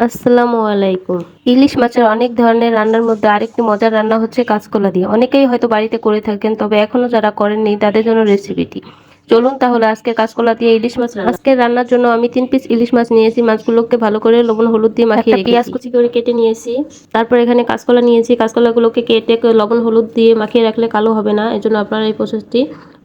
আসসালামু আলাইকুম। ইলিশ মাছের অনেক ধরনের রান্নার মধ্যে আরেকটি মজার রান্না হচ্ছে কাঁচকলা দিয়ে। অনেকেই হয়তো বাড়িতে করে থাকেন তবে এখনও যারা করেননি তাদের জন্য রেসিপিটি চলুন তাহলে আজকে কাঁচকলা দিয়ে ইলিশ মাছ আজকে রান্নার জন্য আমি তিন পিস ইলিশ মাছ নিয়েছি। মাছগুলোকে ভালো করে লবণ হলুদ দিয়ে মাখিয়ে পেঁয়াজ কুচি করে কেটে নিয়েছি। তারপর এখানে কাঁচকলা নিয়েছি। কাঁচকলাগুলোকে কেটে লবণ হলুদ দিয়ে মাখিয়ে রাখলে কালো হবে না। এজন্য আপনারা এই প্রসেসটি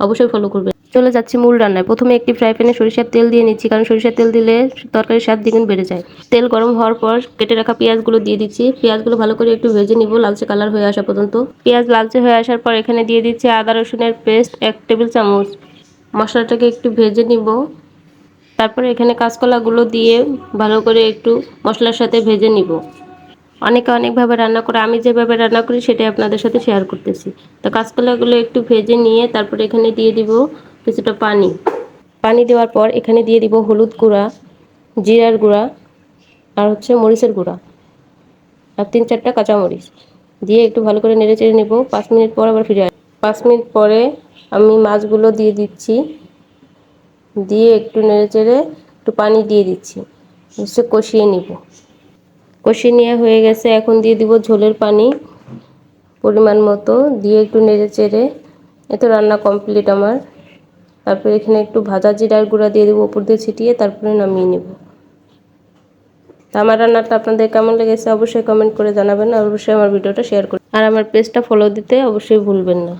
অবশ্যই ফলো করবেন। চলে যাচ্ছি মূল রান্নায়। প্রথমে একটি ফ্রাই প্যানে সরিষার তেল দিয়ে নিচ্ছি, কারণ সরিষার তেল দিলে তরকারির স্বাদ দ্বিগুণ বেড়ে যায়। তেল গরম হওয়ার পর কেটে রাখা পেঁয়াজগুলো দিয়ে দিচ্ছি। পেঁয়াজগুলো ভালো করে একটু ভেজে নিব, লালচে কালার হয়ে আসা পর্যন্ত। পেঁয়াজ লালচে হয়ে আসার পর এখানে দিয়ে দিচ্ছি আদা, রসুনের পেস্ট, এক টেবিল চামচ। মশলাটাকে একটু ভেজে নিব। তারপরে এখানে কাঁচকলাগুলো দিয়ে ভালো করে একটু মশলার সাথে ভেজে নিব। অনেকে অনেকভাবে রান্না করে, আমি যেভাবে রান্না করি সেটাই আপনাদের সাথে শেয়ার করতেছি। তো কাঁচকলাগুলো একটু ভেজে নিয়ে তারপরে এখানে দিয়ে দিব কিছুটা পানি। পানি দেওয়ার পর এখানে দিয়ে দিব হলুদ গুঁড়া, জিরার গুঁড়া আর হচ্ছে মরিচের গুঁড়া। আর তিন চারটা কাঁচামরিচ। দিয়ে একটু ভালো করে নেড়ে চেড়ে নেব। পাঁচ মিনিট পর আবার ফিরে আসব পাঁচ মিনিট পরে আমি মাছগুলো দিয়ে দিচ্ছি। দিয়ে একটু নেড়ে চেড়ে একটু পানি দিয়ে দিচ্ছি। হচ্ছে কষিয়ে নিব। কষিয়ে নেওয়া হয়ে গেছে। এখন দিয়ে দিব ঝোলের পানি পরিমাণ মতো। দিয়ে একটু নেড়ে চেড়ে। এত রান্না কমপ্লিট আমার। তারপরে এখানে একটু ভাজা জিরার গুঁড়া দিয়ে দেবো উপর দিয়ে ছিটিয়ে তারপরে নামিয়ে নেব। আমার রান্নাটা আপনাদের কেমন লেগেছে অবশ্যই কমেন্ট করে জানাবেন, আর অবশ্যই আমার ভিডিওটা শেয়ার করুন আর আমার পেজটা ফলো দিতে অবশ্যই ভুলবেন না।